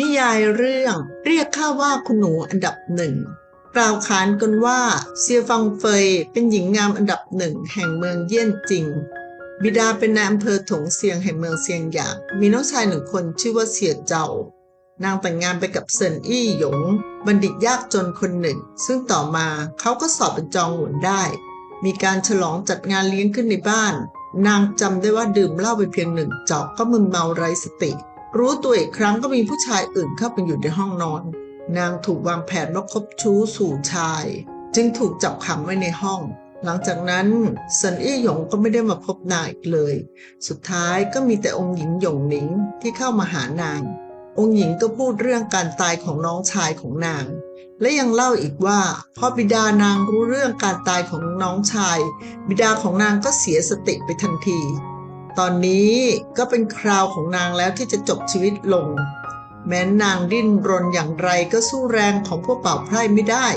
นิยายเรื่องเรียกข้าว่าคุณหนูอันดับหนึ่งกล่าวขานกันว่าเซียฟังเฟยเป็นหญิงงามอันดับหนึ่งแห่งเมืองเยี่ยนจริง บิดาเป็นนายอำเภอถงเซียงแห่งเมืองเซียงหยางมีน้องชายหนึ่งคนชื่อว่าเสียเจ้านางแต่งงานไปกับเซินอี้หยง บัณฑิตยากจนคนหนึ่ง ซึ่งต่อมาเขาก็สอบเป็นจองหวนได้ มีการฉลองจัดงานเลี้ยงขึ้นในบ้าน นางจำได้ว่าดื่มเหล้าไปเพียงหนึ่งจอกก็มึนเมาไร้สติ รู้ตัวอีกครั้งก็มีผู้ชายอื่นเข้าไปอยู่ในห้องนอน นางถูกวางแผนว่าคบชู้สู่ชาย จึงถูกจับขังไว้ในห้อง หลังจากนั้นเซินอี้หยงก็ไม่ได้มาพบนางอีกเลย สุดท้ายก็มีแต่องค์หญิงหยงหนิงที่เข้ามาหานาง องค์หญิงก็พูดเรื่องการตายของน้องชายของนาง และยังเล่าอีกว่าพอบิดานางรู้เรื่องการตายของน้องชาย บิดาของนางก็เสียสติไปทันที ตอนนี้ก็เป็นคราวของนางแล้วที่จะจบชีวิตลง แม้นนางดิ้นรนอย่างไรก็สู้แรงของพวกเป่าไพร่ไม่ได้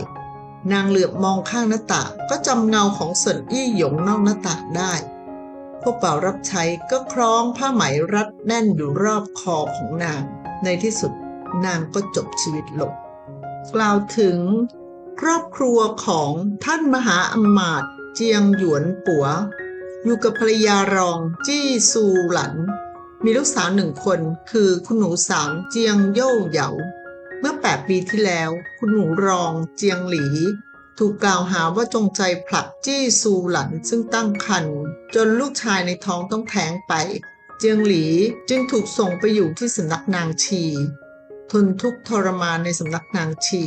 นางเหลือบมองข้างหน้าต่างก็จำเงาของเสินอี้หยงนอกหน้าต่างได้ พวกเป่ารับใช้ก็คล้องผ้าไหมรัดแน่นอยู่รอบคอของนาง ในที่สุดนางก็จบชีวิตลง กล่าวถึงครอบครัวของท่านมหาอมาตย์เจียงหยวนปัว อยู่กับภรรยารองจี้ซูหลัน มีลูกสาวหนึ่งคนคือคุณหนูสาวเจียงโย่เหยา เมื่อ 8 ปีที่แล้ว คุณหนูรองเจียงหลี ถูกกล่าวหาว่าจงใจผลักจี้ซูหลันซึ่งตั้งครรภ์จนลูกชายในท้องต้องแท้งไป เจียงหลีจึงถูกส่งไปอยู่ที่สำนักนางชี ทนทุกข์ทรมานในสำนักนางชี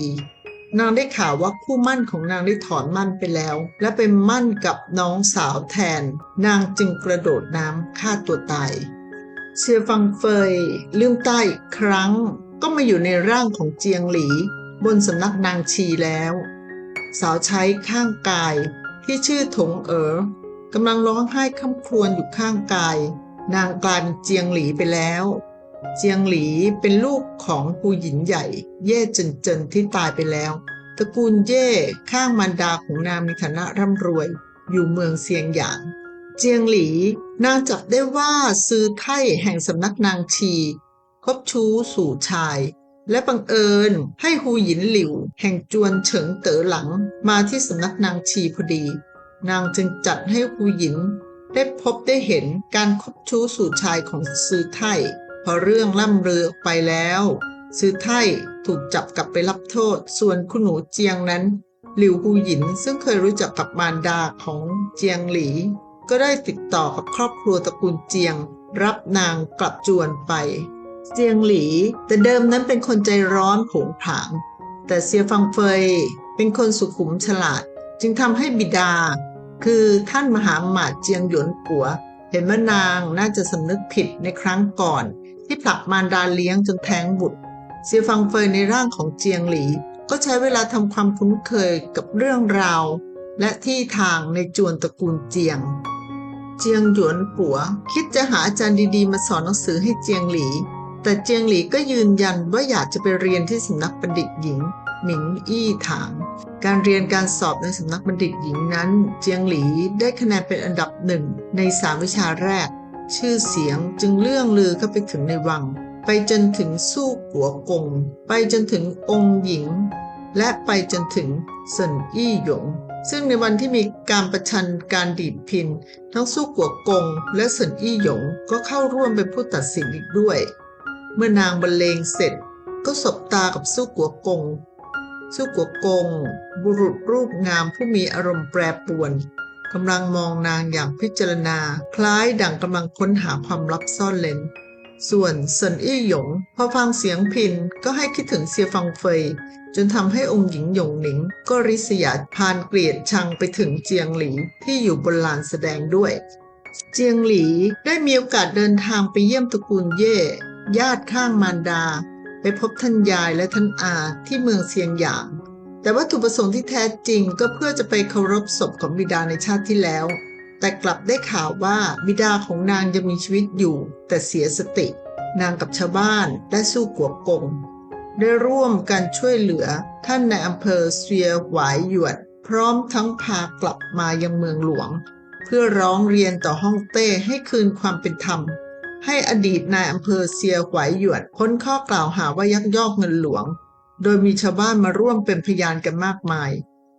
นางได้ข่าวว่าคู่มั่นของนางได้ถอนมั่นไปแล้ว และไปมั่นกับน้องสาวแทน นางจึงกระโดดน้ำฆ่าตัวตายเชียฟังเฟยลืมตาอีกครั้ง ก็มาอยู่ในร่างของเจียงหลี บนสำนักนางชีแล้ว สาวใช้ข้างกายที่ชื่อถงเอ๋อกำลังร้องไห้คำครวญอยู่ข้างกาย นางกลายเป็นเจียงหลีไปแล้ว เจียงหลีเป็นลูกของปูหยินใหญ่ เย่เจินเจินที่ตายไปแล้ว ตระกูลเย่ข้างมารดาของนางมีฐานะร่ำรวย อยู่เมืองเซียงหยาง เจียงหลีนางจับได้ว่าซื้อไท่แห่งสำนักนางชีคบชู้สู่ชาย และบังเอิญให้ฮูหยินหลิว แห่งจวนเฉิงเต๋อหลังมาที่สำนักนางชีพอดี นางจึงจัดให้ฮูหยิน ได้พบได้เห็นการคบชู้สู่ชายของซือไท่ อเรื่องล่ำเรือออกไปแล้ว ซื้อไท่ถูกจับกลับไปรับโทษ ส่วนคุณหนูเจียงนั้น หลิวฮูหยินซึ่งเคยรู้จักกับมารดาของเจียงหลี ก็ได้ติดต่อกับครอบครัวตระกูลเจียง รับนางกลับจวนไป เจียงหลีแต่เดิมนั้นเป็นคนใจร้อนโผงผาง แต่เซียฟังเฟยเป็นคนสุขุมฉลาด จึงทำให้บิดา คือท่านมหาหมาดเจียงหยวนปัวเห็นว่านางน่าจะสำนึกผิดในครั้งก่อน ที่ผลักมารดาเลี้ยงจนแท้งบุตร เซียฟังเฟยในร่างของเจียงหลี ก็ใช้เวลาทำความคุ้นเคยกับเรื่องราว และที่ทางในจวนตระกูลเจียง เจียงหยวนปัว คิดจะหาอาจารย์ดีๆ มาสอนหนังสือให้เจียงหลี แต่เจียงหลีก็ยืนยันว่าอยากจะไปเรียนที่สำนักบัณฑิตหญิงหมิงอี้ถาง การเรียนการสอบในสำนักบัณฑิตหญิงนั้น เจียงหลีได้คะแนนเป็นอันดับหนึ่งในสามวิชาแรก ชื่อเสียงจึงเลื่องลือเข้าไปถึงในวัง ไปจนถึงสู้กัวกง ไปจนถึงองค์หญิง และไปจนถึงเซินอี้หยง ซึ่งในวันที่มีการประชันการดีดพิน ทั้งสู้กัวกง และเซินอี้หยงก็เข้าร่วมเป็นผู้ตัดสินอีกด้วย เมื่อนางบรรเลงเสร็จก็สบตากับสู้กัวกงสู้กัวกง บุรุษรูปงามผู้มีอารมณ์แปรปรวน กำลังมองนางอย่างพิจารณา คล้ายดั่งกำลังค้นหาความลับซ่อนเร้นส่วนเซินอี้หยง พอฟังเสียงพินก็ให้คิดถึงเซียฟังเฟย จนทำให้องค์หญิงหยงหนิง ก็ริษยาพานเกลียดชังไปถึงเจียงหลีที่อยู่บนลานแสดงด้วย เจียงหลีได้มีโอกาสเดินทางไปเยี่ยมตระกูลเย่ญาติข้างมารดา ไปพบท่านยายและท่านอาที่เมืองเซียงหยาง แต่วัตถุประสงค์ที่แท้จริงก็เพื่อจะไปเคารพศพของบิดาในชาติที่แล้ว แต่กลับได้ข่าวว่าบิดาของนางยังมีชีวิตอยู่ แต่เสียสติ นางกับชาวบ้านได้สู้กัวกง ได้ร่วมกันช่วยเหลือท่านในอำเภอเซียหวายหยวนพร้อมทั้งพากลับมายังเมืองหลวง เพื่อร้องเรียนต่อฮ่องเต้ให้คืนความเป็นธรรม ให้อดีตนายอำเภอเซียหวายหยวนพ้นข้อกล่าวหาว่ายักยอกเงินหลวง โดยมีชาวบ้านมาร่วมเป็นพยานกันมากมาย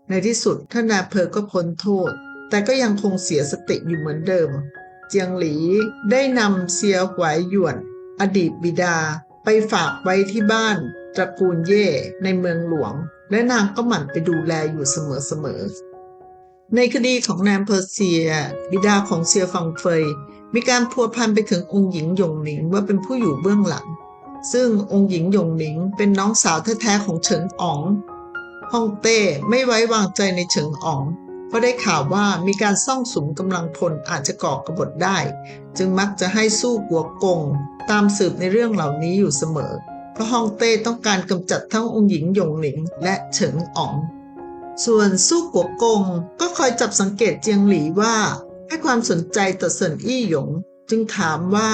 ในที่สุดท่านนายเภอก็พ้นโทษ แต่ก็ยังคงเสียสติอยู่เหมือนเดิม เจียงหลีได้นำเซียหวายหยวน อดีตบิดา ไปฝากไว้ที่บ้านตระกูลเย่ในเมืองหลวง และนางก็หมั่นไปดูแลอยู่เสมอๆในคดีของนายอำเภอเซีย บิดาของเซียฟังเฟย มีการพัวพันไปถึงองค์หญิงหยงหนิงว่าเป็นผู้อยู่เบื้องหลัง ซึ่งองค์หญิงหยงหนิงเป็นน้องสาวแท้ๆของเฉิงอ๋องฮ่องเต้ไม่ไว้วางใจในเฉิงอ๋องเพราะได้ข่าวว่ามีการซ่องสุมกำลังพลอาจจะก่อกบฏได้ จึงมักจะให้สู้กัวกง ตามสืบในเรื่องเหล่านี้อยู่เสมอ เพราะฮ่องเต้ต้องการกำจัดทั้งองค์หญิงหยงหนิงและเฉิงอ๋อง ส่วนสู้กัวกงก็คอยจับสังเกตเจียงหลีว่า ให้ความสนใจต่อเซินอี้หยง จึงถามว่า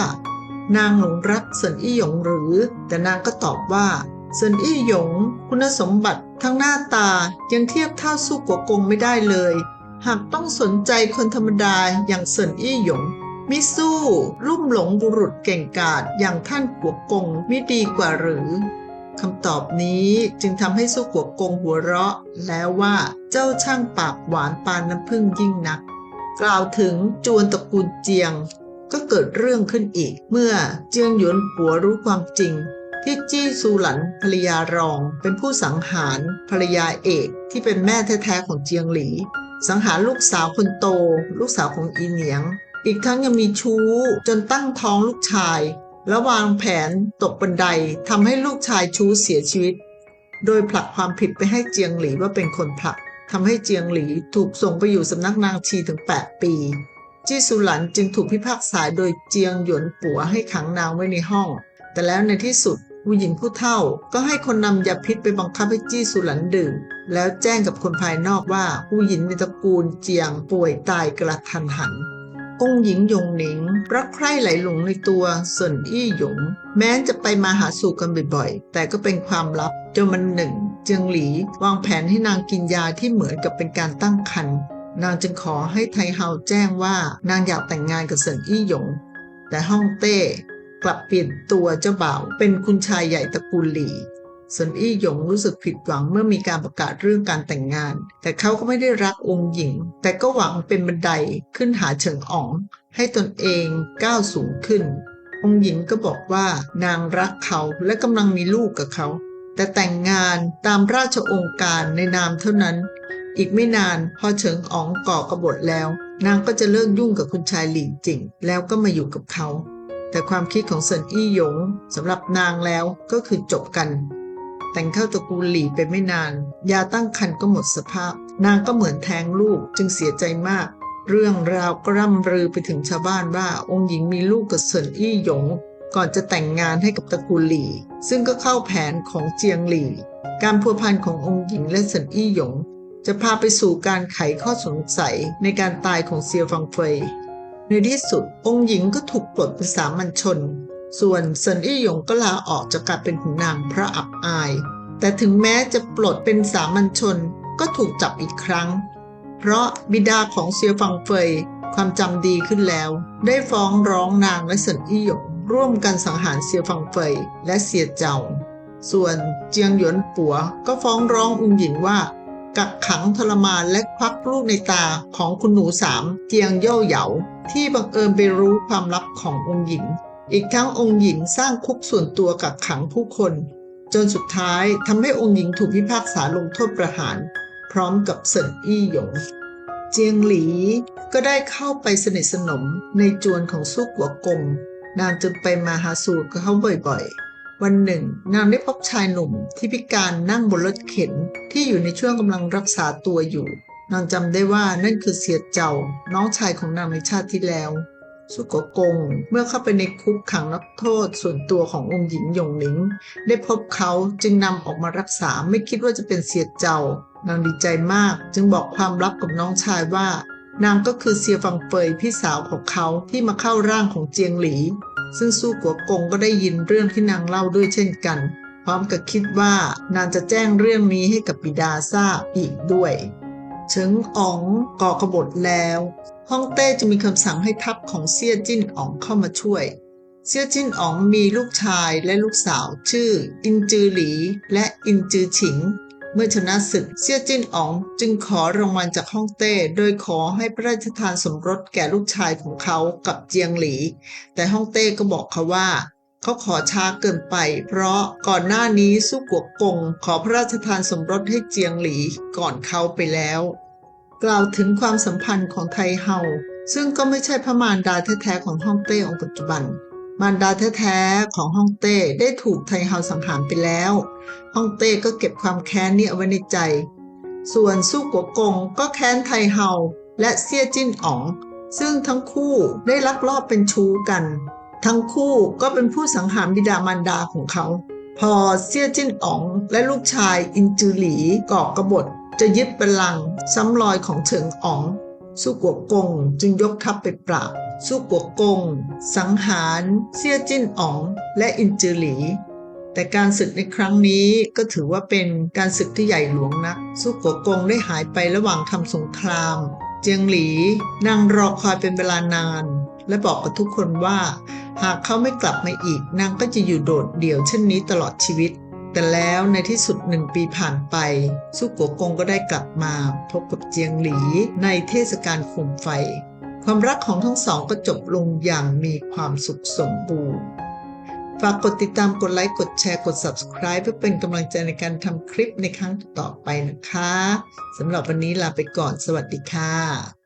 นางหลงรักเซินอี้หยงหรือ แต่นางก็ตอบว่าเซินอี้หยง คุณสมบัติทั้งหน้าตายังเทียบเท่าสู้กัวกงไม่ได้เลย หากต้องสนใจคนธรรมดาอย่างเซินอี้หยงมิสู้ลุ่มหลงบุรุษเก่งกาจอย่างท่านกัวกงมิดีกว่าหรือคำตอบนี้จึงทำให้สู้กัวกงหัวเราะ แล้วว่าเจ้าช่างปากหวานปานน้ำผึ้งยิ่งนัก กล่าวถึงจวนตระกูลเจียง ก็เกิดเรื่องขึ้นอีก เมื่อเจียงหยวนปัวรู้ความจริง ที่จี้ซูหลันภรรยารอง เป็นผู้สังหารภรรยาเอกที่เป็นแม่แท้ๆของเจียงหลี สังหารลูกสาวคนโต ลูกสาวของอีเหนียง อีกทั้งยังมีชู้จนตั้งท้องลูกชาย และวางแผนตกบันไดทำให้ลูกชายชู้เสียชีวิต โดยผลักความผิดไปให้เจียงหลีว่าเป็นคนผลักทำให้เจียงหลีถูกส่งไปอยู่สำนักนางชีถึง 8 ปี จี้สุหลันจึงถูกพิพากษาโดยเจียงหยวนปัวให้ขังนางไว้ในห้อง แต่แล้วในที่สุดผู้หญิงผู้เฒ่าก็ให้คนนำยาพิษไปบังคับให้จี้สุหลันดื่ม แล้วแจ้งกับคนภายนอกว่าผู้หญิงในตระกูลเจียงป่วยตายกระทันหัน องค์หญิงยงหนิง รักใคร่ไหลหลงในตัวเซินอี้หยง แม้จะไปมาหาสู่กันบ่อยๆ แต่ก็เป็นความลับจนมันหนึ่งเจียงหลีวางแผนให้นางกินยาที่เหมือนกับเป็นการตั้งครรภ์ นางจึงขอให้ไทเฮาแจ้งว่านางอยากแต่งงานกับเซินอี้หยง แต่ฮ่องเต้กลับเปลี่ยนตัวเจ้าบ่าวเป็นคุณชายใหญ่ตระกูลหลี่เซินอี้หยงรู้สึกผิดหวังเมื่อมีการประกาศเรื่องการแต่งงาน แต่เขาก็ไม่ได้รักองค์หญิง แต่ก็หวังเป็นบันไดขึ้นหาเฉิงอ๋อง ให้ตนเองก้าวสูงขึ้น องค์หญิงก็บอกว่านางรักเขาและกำลังมีลูกกับเขาแต่แต่งงานตามราชองค์การในนามเท่านั้น อีกไม่นานพอเฉิงอ๋องก่อกบฏแล้ว นางก็จะเลิกยุ่งกับคุณชายหลิงจิงแล้วก็มาอยู่กับเขา แต่ความคิดของเซินอี้หยงสำหรับนางแล้วก็คือจบกัน แต่งเข้าตระกูลหลี่ไปไม่นาน ยาตั้งครรภ์ก็หมดสภาพ นางก็เหมือนแท้งลูกจึงเสียใจมาก เรื่องราวก็ร่ำรือไปถึงชาวบ้านว่าองค์หญิงมีลูกกับเซินอี้หยง ก่อนจะแต่งงานให้กับตระกูลหลี่ ซึ่งก็เข้าแผนของเจียงหลี่ การพัวพันขององค์หญิงและเซินอี้หยง จะพาไปสู่การไขข้อสงสัยในการตายของเซียวฟังเฟย ในที่สุดองค์หญิงก็ถูกปลดเป็นสามัญชน ส่วนเซินอี้หยงก็ลาออกจากการเป็นขุนนางเพราะอับอาย แต่ถึงแม้จะปลดเป็นสามัญชนก็ถูกจับอีกครั้ง เพราะบิดาของเซียวฟังเฟยความจำดีขึ้นแล้ว ได้ฟ้องร้องนางและเซินอี้หยงร่วมกันสังหารเซียวฟังเฟยและเซียเจ้า ส่วนเจียงหยวนปัวก็ฟ้องร้ององค์หญิงว่า กักขังทรมานและควักลูกในตาของคุณหนูสามเจียงเย่าเหยาที่บังเอิญไปรู้ความลับขององค์หญิง อีกทั้งองค์หญิงสร้างคุกส่วนตัวกักขังผู้คน จนสุดท้ายทำให้องค์หญิงถูกพิพากษาลงโทษประหาร พร้อมกับเซินอี้หยง เจียงหลีก็ได้เข้าไปสนิทสนมในจวนของซุกหัวกงนางจึงไปมาหาสู่เขาบ่อยๆ วันหนึ่ง นางได้พบชายหนุ่มที่พิการนั่งบนรถเข็นที่อยู่ในช่วงกำลังรักษาตัวอยู่ นางจำได้ว่านั่นคือเสียเจ้า น้องชายของนางในชาติที่แล้วสุโกกง เมื่อเข้าไปในคุกขังนักโทษส่วนตัวขององค์หญิงหยงหนิง ได้พบเขาจึงนำออกมารักษาไม่คิดว่าจะเป็นเสียเจ้านางดีใจมาก จึงบอกความลับกับน้องชายว่า นางก็คือเซียฟังเฟยพี่สาวของเขาที่มาเข้าร่างของเจียงหลี ซึ่งสู้กัวกงก็ได้ยินเรื่องที่นางเล่าด้วยเช่นกัน พร้อมกับคิดว่านางจะแจ้งเรื่องนี้ให้กับบิดาทราบอีกด้วย เฉิงอ๋องก่อกบฏแล้วฮ่องเต้จะมีคำสั่งให้ทัพของเซี่ยจิ้นอ๋องเข้ามาช่วย เซี่ยจิ้นอ๋องมีลูกชายและลูกสาวชื่อ อินจือหลี และอินจือฉิง เมื่อชนะศึกเซี่ยจิ้นอ๋องจึงขอรางวัลจากฮ่องเต้ โดยขอให้พระราชทานสมรสแก่ลูกชายของเขากับเจียงหลี แต่ฮ่องเต้ก็บอกเขาว่าเขาขอช้าเกินไป เพราะก่อนหน้านี้สู้กัวกง ขอพระราชทานสมรสให้เจียงหลีก่อนเขาไปแล้ว กล่าวถึงความสัมพันธ์ของไทเฮาซึ่งก็ไม่ใช่พระมารดาแท้ๆของฮ่องเต้องค์ปัจจุบัน มารดาแท้ๆของฮ่องเต้ได้ถูกไทเฮาสังหารไปแล้วฮ่องเต้ก็เก็บความแค้นนี้เอาไว้ในใจ ส่วนสู้กัวกงก็แค้นไทเฮาและเซี่ยจิ้นอ๋อง ซึ่งทั้งคู่ได้ลักลอบเป็นชู้กัน ทั้งคู่ก็เป็นผู้สังหารบิดามารดาของเขา พอเซี่ยจิ้นอ๋อง และลูกชายอินจือหลีก่อกบฏจะยึดบัลลังก์ซ้ำรอยของเฉิงอ๋อง สู้กัวกงจึงยกทัพไปปราบ สู้กัวกง สังหารเซี่ยจิ้นอ๋อง และอินจือหลี แต่การศึกในครั้งนี้ก็ถือว่าเป็นการศึกที่ใหญ่หลวงนัก สู้กัวกงได้หายไประหว่างทำสงคราม เจียงหลีนั่งรอคอยเป็นเวลานาน และบอกกับทุกคนว่า หากเขาไม่กลับมาอีกนางก็จะอยู่โดดเดี่ยวเช่นนี้ตลอดชีวิต แต่แล้วในที่สุดหนึ่งปีผ่านไปสู้กัวกงก็ได้กลับมาพบกับเจียงหลีในเทศกาลโคมไฟ ความรักของทั้งสองก็จบลงอย่างมีความสุขสมบูรณ์ฝากกดติดตามกดไลค์ กดแชร์ กด Subscribe เพื่อเป็นกำลังใจในการทำคลิปในครั้งต่อไปนะคะสำหรับวันนี้ลาไปก่อนสวัสดีค่ะ